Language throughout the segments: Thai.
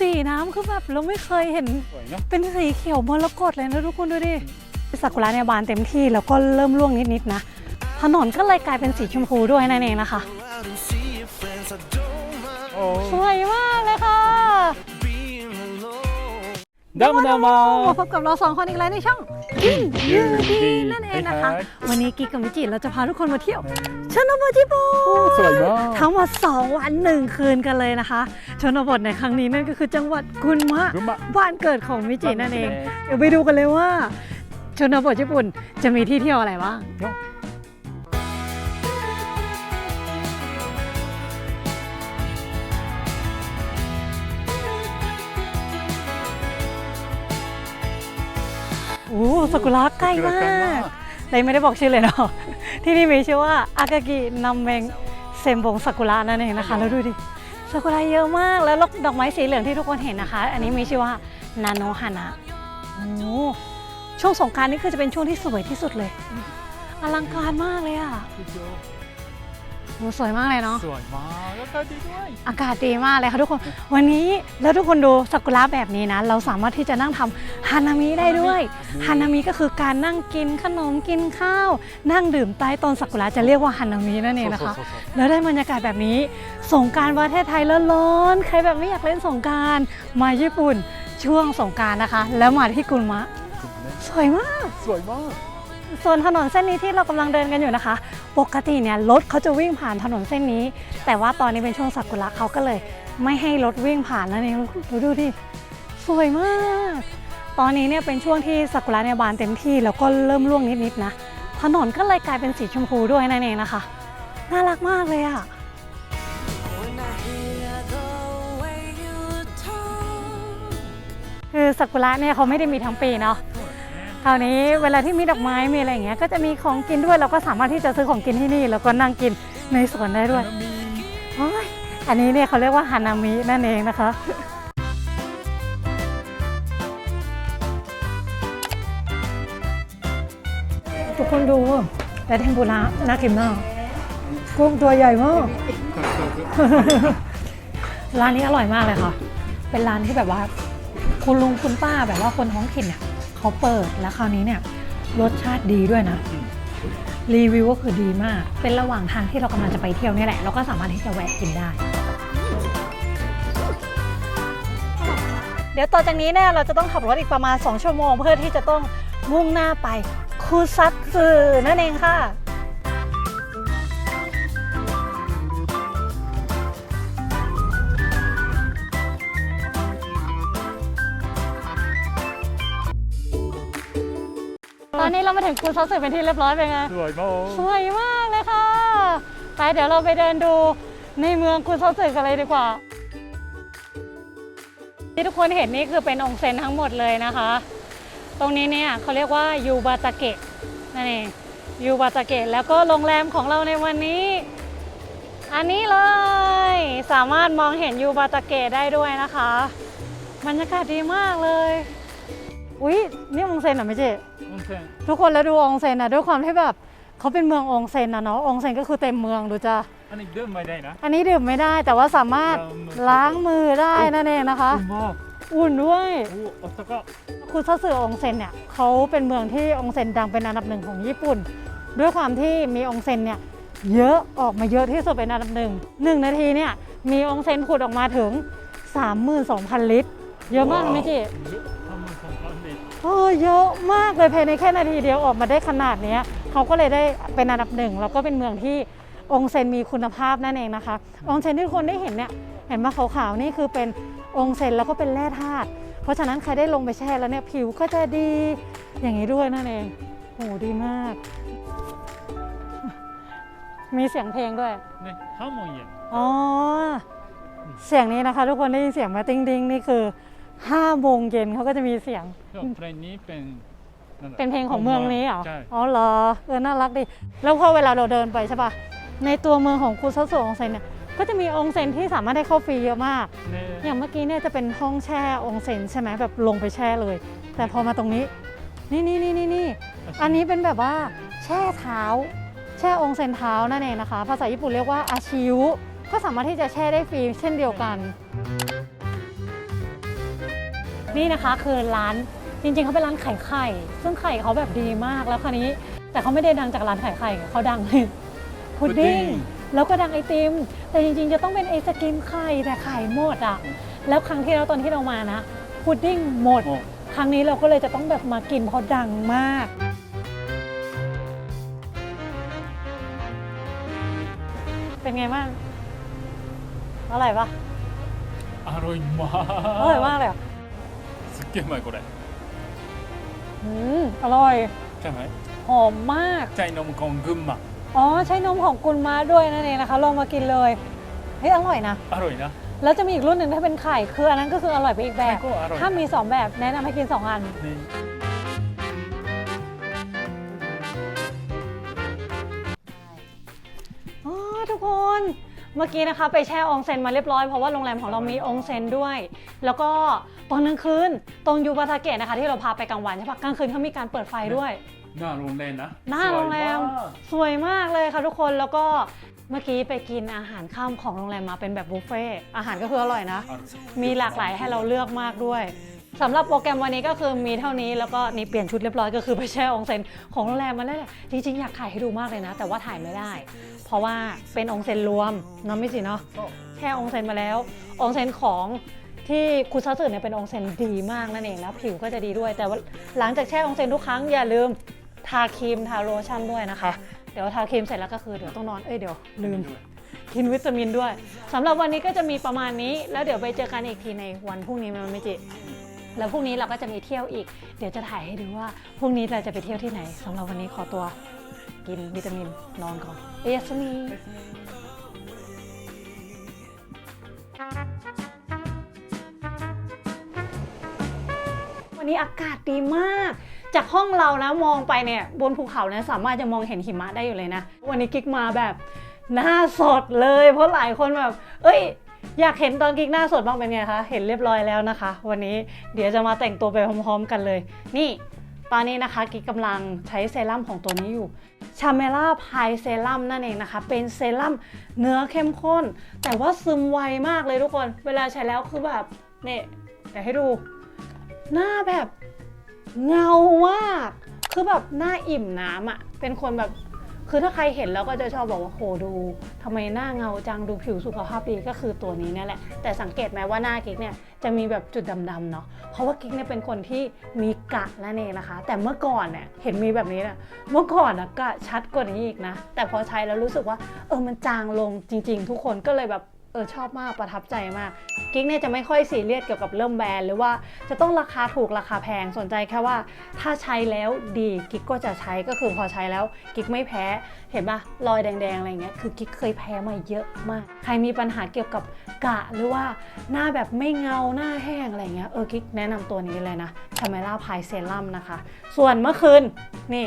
สีน้ำคือแบบเราไม่เคยเห็นสวยเนาะเป็นสีเขียวมรกตเลยนะทุกคนดูดิซากุระเนี่ยบานเต็มที่แล้วก็เริ่มร่วงนิดๆนะ ถนนก็เลยกลายเป็นสีชมพูด้วยนั่นเองนะคะ out and see your friends. I don't mind โอ้สวยมากเลยค่ะ being alone. ดามดามามาพบกับเราสองคนอีกแล้วในช่องกินยืนดีนั่นเองนะคะใช่วันนี้กิ๊กกับมิจิเราจะพาทุกคนมาเที่ยวชนบทญี่ปุ่นสวยมากทั้งหมด2วันหนึ่งคืนกันเลยนะคะ ชนบทในครั้งนี้นั่นก็คือจังหวัดกุนมะรุมะบ้านเกิดของมิจินั่นเอง เดี๋ยวไปดูกันเลยว่า ชนบทญี่ปุ่นจะมีที่เที่ยวอะไรบ้าง อ้ซากุระใกล้มากเลยไม่ได้บอกชื่อเลยเนาะที่นี่มีชื่อว่าอากากินัมเมงเซมบงซากุระนั่นเองนะคะ แล้วดูดิซากุระเยอะมากแล้วดอกไม้สีเหลืองที่ทุกคนเห็นนะคะ อันนี้มีชื่อว่านาโนฮานะโอ้ช่วงสงกรารนี่คือจะเป็นช่วงที่สวยที่สุดเลย อลังการมากเลยอะ โอ้สวยมากเลยเนาะ สวยมากแล้วก็ดีด้วย อากาศดีมากเลยค่ะทุกคน วันนี้แล้วทุกคนดูซากุระแบบนี้นะ เราสามารถที่จะนั่งทำฮานามิได้ด้วยฮานามิก็คือการนั่งกินขนมกินข้าว นั่งดื่มใต้ต้นซากุระจะเรียกว่าฮานามินั่นเองนะคะ แล้วได้บรรยากาศแบบนี้ สงกรารประเทศไทยร้อนๆใครแบบไม่อยากเล่นสงกรารมาญี่ปุ่นช่วงสงกรารนะคะ แล้วมาที่กุนมะ สวยมาก สวยมาก ส่วนถนนเส้นนี้ที่เรากำลังเดินกันอยู่นะคะ ปกติเนี่ยรถเขาจะวิ่งผ่านถนนเส้นนี้ แต่ว่าตอนนี้เป็นช่วงซากุระเขาก็เลย ไม่ให้รถวิ่งผ่านนั่นเองดูดูดิสวยมาก ตอนนี้เนี่ยเป็นช่วงที่ซากุระเนี่ยบานเต็มที่แล้วก็เริ่มร่วงนิดๆนะ ถนนก็เลยกลายเป็นสีชมพูด้วยนั่นเองนะคะ น่ารักมากเลยอะ When I hear the way you talk. คือซากุระเนี่ยเขาไม่ได้มีทั้งปีเนาะ คราวนี้เวลาที่มีดอกไม้มีอะไรอย่างเงี้ยก็จะมีของกินด้วยเราก็สามารถที่จะซื้อของกินที่นี่ แล้วก็นั่งกินในสวนได้ด้วยโอ้ยอันนี้เนี่ยเขาเรียกว่าฮานามินั่นเองนะคะทุกคนดูแต่เทมปุระน่ากินมากกุ้งตัวใหญ่มากร้านนี้อร่อยมากเลยค่ะ เป็นร้านที่แบบว่า คุณลุงคุณป้าแบบว่าคนท้องถิ่นเนี่ย เขาเปิดแล้วคราวนี้เนี่ยรสชาติดีด้วยนะ รีวิวก็คือดีมาก เป็นระหว่างทางที่เรากำลังจะไปเที่ยวเนี่ยแหละ เราก็สามารถที่จะแวะกินได้ เดี๋ยวต่อจากนี้เนี่ยเราจะต้องขับรถอีกประมาณ 2 ชั่วโมง เพื่อที่จะต้องมุ่งหน้าไปคูซัตสึนั่นเองค่ะ อนนี้เรามาถึงคูซัตสึเป็นที่เรียบร้อยเป็นไง สวยมากสวยมากเลยค่ะ ไปเดี๋ยวเราไปเดินดูในเมืองคุซาสึกันเลยดีกว่า ที่ทุกคนเห็นนี่คือเป็นองค์เซนทั้งหมดเลยนะคะ ตรงนี้เนี่ยเขาเรียกว่ายูบาตาเกะนั่นเองยูบาตาเกะแล้วก็โรงแรมของเราในวันนี้ อันนี้เลยสามารถมองเห็นยูบาตาเกะได้ด้วยนะคะบรรยากาศดีมากเลย อุ๊ย นี่องค์เซนเหรอไม่เจ๊ 温泉ทุกคนแล้วดูองเซนนะด้วยความที่แบบเขาเป็นเมืององเซนนะเนาะองเซนก็คือเต็มเมืองดูจ้ะอันนี้เดินไม่ได้นะ อันนี้ดื่มไม่ได้แต่ว่าสามารถล้างมือได้นั่นเองนะคะอุ่นมากอุ่นด้วยโอ้ออตากะคุซาสึองเซนเนี่ยเขาเป็นเมืองที่องเซนดังเป็นอันดับหนึ่งของญี่ปุ่น ด้วยความที่มีองเซนเนี่ยเยอะออกมาเยอะที่สุดเป็นอันดับหนึ่งหนึ่งนาทีเนี่ยมีองเซนผุดออกมาถึง 32,000 ลิตร เยอะมากไหมจิเย โอ้เยอะมากเลยภายในแค่นาทีเดียวออกมาได้ขนาดนี้เขาก็เลยได้เป็นอันดับหนึ่งแล้วก็เป็นเมืองที่องเซนมีคุณภาพนั่นเองนะคะ องเซนที่ทุกคนได้เห็นเนี่ยเห็นมาขาวๆนี่คือเป็นองเซนแล้วก็เป็นแร่ธาตุเพราะฉะนั้นใครได้ลงไปแช่แล้วเนี่ยผิวก็จะดีอย่างนี้ด้วยนั่นเองโหดีมาก มีเสียงเพลงด้วยเนี่ยข้าวมงเย็นอ๋อเสียงนี้นะคะ ทุกคนได้ยินเสียงมาติ้งดิ้งนี่คือ ห้าโมงเย็นเขาก็จะมีเสียงเพลงนี้เป็นเป็นเพลงของเมืองนี้เหรออ๋อเหรอ เออ น่ารักดี แล้วพอเวลาเราเดินไปใช่ปะในตัวเมืองของคุซาโซองเซนเนี่ย ก็จะมีองเซนที่สามารถได้เข้าฟรีเยอะมาก อย่างเมื่อกี้เนี่ยจะเป็นห้องแช่องเซนใช่ไหมแบบลงไปแช่เลย แต่พอมาตรงนี้ นี่นี่นี่นี่นี่อันนี้เป็นแบบว่าแช่เท้า แช่องเซนเท้านั่นเองนะคะ ภาษาญี่ปุ่นเรียกว่าอาชิว ก็สามารถที่จะแช่ได้ฟรีเช่นเดียวกัน นี่นะคะคือร้านจริงๆเขาเป็นร้านไข่ไข่ ซึ่งไข่เขาแบบดีมากแล้วคราวนี้ แต่เขาไม่ได้ดังจากร้านไข่ไข่เขาดังพุดดิ้งแล้วก็ดังไอติม แต่จริงๆจะต้องเป็นไอศกรีมไข่แต่ไข่หมดอะแล้วครั้งที่เราตอนที่เรามานะพุดดิ้งหมด ครั้งนี้เราก็เลยจะต้องแบบมากินเพราะดังมากเป็นไงบ้างอร่อยปะอร่อยมากอร่อยมากเลยอะ っげえうまいこれ อืมอร่อย じゃない หอมมาก チャイノムコン群馬 อ๋อ ใช้นมของกุลมาด้วยนั่นเองนะคะ ลองมากินเลย เฮ้ย อร่อยนะ アロイな แล้วจะมีอีกรุ่นหนึ่งถ้าเป็นไข่ คืออันนั้นก็คืออร่อยไปอีกแบบ ไข่ก็อร่อย ถ้ามี 2 แบบแนะนำให้กิน 2 อัน ね อ๋อ ทุกคน เมื่อกี้นะคะไปแช่อองเซ็นมาเรียบร้อย เพราะว่าโรงแรมของเรามีอองเซ็นด้วย แล้วก็ ตอนกลางคืนตรงยูบาทาเกะนะคะ ที่เราพาไปกลางวันใช่ปะกลางคืนเขามีการเปิดไฟด้วย หน้าโรงแรมนะหน้าโรงแรม สวยมากเลยค่ะทุกคนแล้วก็เมื่อกี้ไปกินอาหารข้ามของโรงแรมมาเป็นแบบบุฟเฟ่อาหารก็คืออร่อยนะ มีหลากหลายให้เราเลือกมากด้วยสำหรับโปรแกรมวันนี้ก็คือมีเท่านี้แล้วก็นี่เปลี่ยนชุดเรียบร้อยก็คือไปแช่องเซนของโรงแรมมาแล้วแหละจริงๆอยากถ่ายให้ดูมากเลยนะ แต่ว่าถ่ายไม่ได้ เพราะว่าเป็นองเซนรวมเนาะไม่สิเนาะ แช่องเซนมาแล้ว องเซนของ ที่คุซัตสึเนี่ยเป็นองเซนดีมากนั่นเองแล้วผิวก็จะดีด้วย แต่ว่าหลังจากแช่องเซนทุกครั้งอย่าลืมทาครีมทาโลชั่นด้วยนะคะ เดี๋ยวทาครีมเสร็จแล้วก็คือเดี๋ยวต้องนอนเอ้ยเดี๋ยวลืมกินวิตามินด้วยสำหรับวันนี้ก็จะมีประมาณนี้ แล้วเดี๋ยวไปเจอกันอีกทีในวันพรุ่งนี้มันไม่จิแล้วพรุ่งนี้เราก็จะมีเที่ยวอีก เดี๋ยวจะถ่ายให้ดูว่าพรุ่งนี้เราจะไปเที่ยวที่ไหนสำหรับวันนี้ขอตัวกินวิตามินนอนก่อนเอสมี นี้อากาศดีมาก จากห้องเรานะมองไปเนี่ยบนภูเขาเนี่ยสามารถจะมองเห็นหิมะได้อยู่เลยนะ วันนี้กิ๊กมาแบบหน้าสดเลย เพราะหลายคนแบบ เอ้ย อยากเห็นตอนกิ๊กหน้าสดบ้างเป็นไงคะ เห็นเรียบร้อยแล้วนะคะ วันนี้เดี๋ยวจะมาแต่งตัวไปพร้อมๆกันเลย นี่ตอนนี้นะคะกิ๊กกำลังใช้เซรั่มของตัวนี้อยู่ชาเมล่าพายเซรั่มนั่นเองนะคะ เป็นเซรั่มเนื้อเข้มข้น แต่ว่าซึมไวมากเลยทุกคน เวลาใช้แล้วคือแบบเนี่ยเดี๋ยวให้ดู หน้าแบบเงามาก คือแบบหน้าอิ่มน้ำอะ่ะเป็นคนแบบ คือถ้าใครเห็นแล้วก็จะชอบบอกว่าโหดูทำไมหน้าเงาจังดูผิวสุขภาพดีก็คือตัวนี้เนี่ยแหละ แต่สังเกตไหมว่าหน้ากิ๊กเนี่ยจะมีแบบจุดดำๆเนาะ เพราะว่ากิ๊กเนี่ยเป็นคนที่มีกะนั่นเองนะคะ แต่เมื่อก่อนเนี่ยเห็นมีแบบนี้นะเมื่อก่อนนะกะชัดกว่านี้อีกนะ แต่พอใช้แล้วรู้สึกว่าเออมันจางลงจริง ๆ ทุกคนก็เลยแบบ อชอบมากประทับใจมากกิ๊กเนี่ยจะไม่ค่อยซีเรียสเกี่ยวกับเริ่มแบรนด์หรือว่าจะต้องราคาถูกราคาแพงสนใจแค่ว่า ถ้าใช้แล้วดีกิ๊กก็จะใช้ก็คือพอใช้แล้วกิ๊กไม่แพ้ เห็นปะรอยแดงๆอะไรเงี้ยคือกิ๊กเคยแพ้มาเยอะมาก ใครมีปัญหาเกี่ยวกับกะหรือว่าหน้าแบบไม่เงาหน้าแห้งอะไรเงี้ยเออกิ๊กแนะนำตัวนี้เลยนะชาเมล่าพายเซรั่มนะคะ ส่วนเมื่อคืนนี่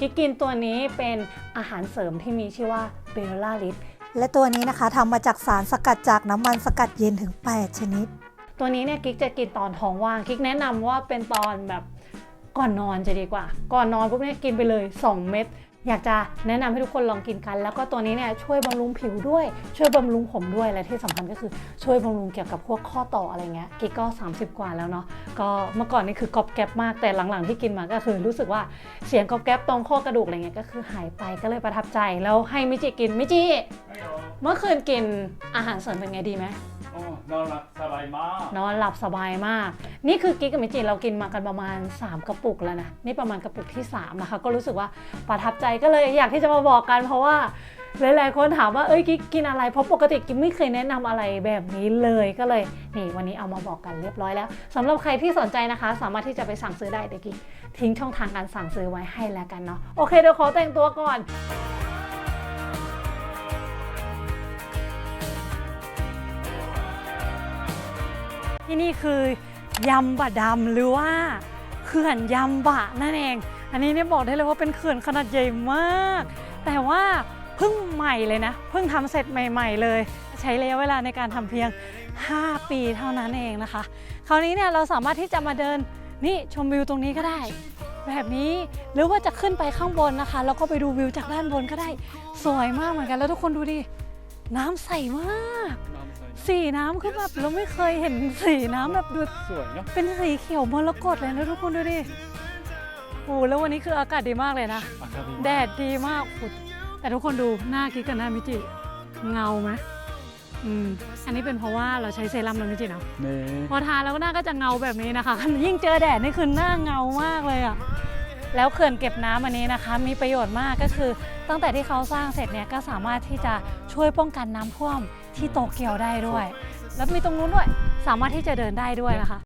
กิ๊กกินตัวนี้เป็นอาหารเสริมที่มีชื่อว่าเบลล่าลิส และตัวนี้นะคะทำมาจากสารสกัดจากน้ำมันสกัดเย็นถึง 8 ชนิด ตัวนี้เนี่ยกิ๊กจะกินตอนท้องว่างกิ๊กแนะนำว่าเป็นตอนแบบก่อนนอนจะดีกว่า ก่อนนอนปุ๊บเนี่ยกินไปเลย 2 เม็ด อยากจะแนะนำให้ทุกคนลองกินกัน แล้วก็ตัวนี้เนี่ยช่วยบำรุงผิวด้วย ช่วยบำรุงผมด้วยและที่สำคัญก็คือช่วยบำรุงเกี่ยวกับพวกข้อต่ออะไรเงี้ยกิ๊กก็ 30 กว่าแล้วเนาะก็เมื่อก่อนนี่คือกรอบแกรบมากแต่หลังๆที่กินมาก็คือรู้สึกว่าเสียงกรอบแกรบตรงข้อกระดูกอะไรเงี้ยก็คือหายไปก็เลยประทับใจแล้วให้มิจิกินมิจิเมื่อคืนกินอาหารเสริมเป็นไงดีไหม นอนหลับสบายมากนอนหลับสบายมาก นี่คือกิ๊กกับมิจิเรากินมากันประมาณ 3 กระปุกแล้วนะ นี่ประมาณกระปุกที่ 3 นะคะ ก็รู้สึกว่าประทับใจก็เลยอยากที่จะมาบอกกัน เพราะว่าหลายๆคนถามว่าเอ้ยกิ๊กกินอะไร เพราะปกติกิ๊กไม่เคยแนะนำอะไรแบบนี้เลยก็เลยนี่วันนี้เอามาบอกกันเรียบร้อยแล้วสำหรับใครที่สนใจนะคะ สามารถที่จะไปสั่งซื้อได้เดี๋ยวกิ๊กทิ้งช่องทางการสั่งซื้อไว้ให้แล้วกันเนาะโอเคเดี๋ยวขอแต่งตัวก่อน ที่นี่คือยำบะดำหรือว่าเขื่อนยำบะนั่นเอง อันนี้เนี่ยบอกได้เลยว่าเป็นเขื่อนขนาดใหญ่มาก แต่ว่าเพิ่งใหม่เลยนะ เพิ่งทำเสร็จใหม่ ๆ เลย ใช้ระยะเวลาในการทำเพียง 5 ปีเท่านั้นเองนะคะ คราวนี้เนี่ยเราสามารถที่จะมาเดินนี่ชมวิวตรงนี้ก็ได้ แบบนี้หรือว่าจะขึ้นไปข้างบนนะคะ แล้วก็ไปดูวิวจากด้านบนก็ได้ สวยมากเหมือนกันแล้วทุกคนดูดิน้ำใสมาก น้ำ สสีน้ำคือแบบเราไม่เคยเห็นสีน้ำแบบดูสวยเนาะเป็นสีเขียวมรกตเลยนะทุกคนดูดิโอ้แล้ววันนี้คืออากาศดีมากเลยนะ อากาศดีมากแดดดีมากโอ้แต่ทุกคนดูหน้ากิ๊กกับหน้ามิจิเงาไหมอืมอันนี้เป็นเพราะว่าเราใช้เซรั่มแล้วมิจิเนาะนี่พอทาแล้วหน้าก็จะเงาแบบนี้นะคะ ยิ่งเจอแดดนี่คือหน้าเงามากเลยอะแล้วเขื่อนเก็บน้ำอันนี้นะคะ มีประโยชน์มากก็คือ ตั้งแต่ที่เขาสร้างเสร็จเนี่ยก็สามารถที่จะช่วยป้องกันน้ำท่วม ที่โตเกียวได้ด้วย แล้วมีตรงนู้นด้วย สามารถที่จะเดินได้ด้วยนะคะ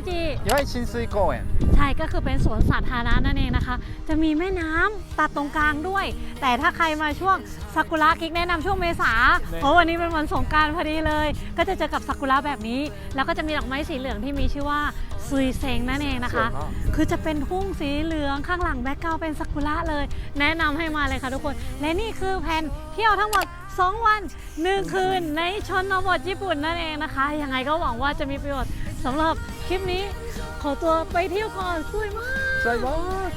รงนี้ชื่อว่าอะไรมิจิย้อยชินซุยโกเอนใช่ก็คือเป็นสวนสาธารณะนั่นเองนะคะ จะมีแม่น้ำตัดตรงกลางด้วย แต่ถ้าใครมาช่วงซากุระกิ๊กแนะนำช่วงเมษาเพราะวันนี้เป็นวันสงกรารพอดีเลย ก็จะเจอกับซากุระแบบนี้ แล้วก็จะมีดอกไม้สีเหลืองที่มีชื่อว่าซุยเซงนั่นเองนะคะ คือจะเป็นทุ่งสีเหลืองข้างหลังแบ็กกราวด์เป็นซากุระเลย แนะนำให้มาเลยค่ะทุกคน และนี่คือแผนเที่ยวทั้งหมด 2 วัน 1 คืนในชนบทญี่ปุ่นนั่นเองนะคะ ยังไงก็หวังว่าจะมีประโยชน์สำหรับค ลิปนี้ขอตัวไปเที่ยวก่อนสวยมาก สวยมาก